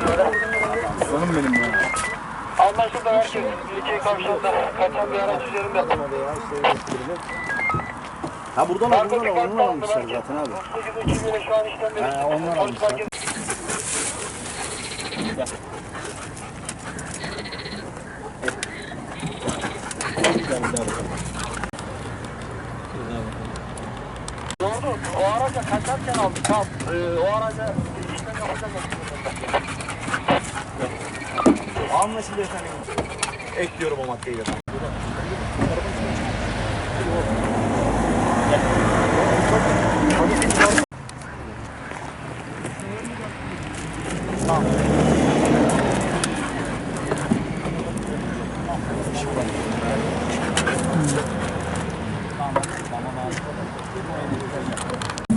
Canım benim ya. Anlaşıldı herkes. İlçe kavşağında kaçan bir araç üzerinde. Ha buradalar buradalar onlar almışlar zaten abi. 38 ekibine şu an işlemleri. Ha, onlar almışlar. Doğru. O araca kaçarken aldık. Tamam. Ee, o araca Anlaşıldı efendim. Ekliyorum o maddeyi de.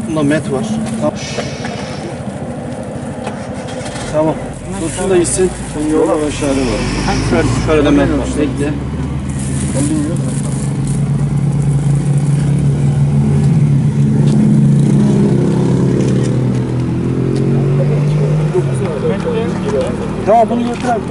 Bunda met var. Tamam. Tamam. Dursun da gitsin. Sen yola aşağıda var. Şöyle, şöyle de met var. Bekle. Tamam bunu götür abi.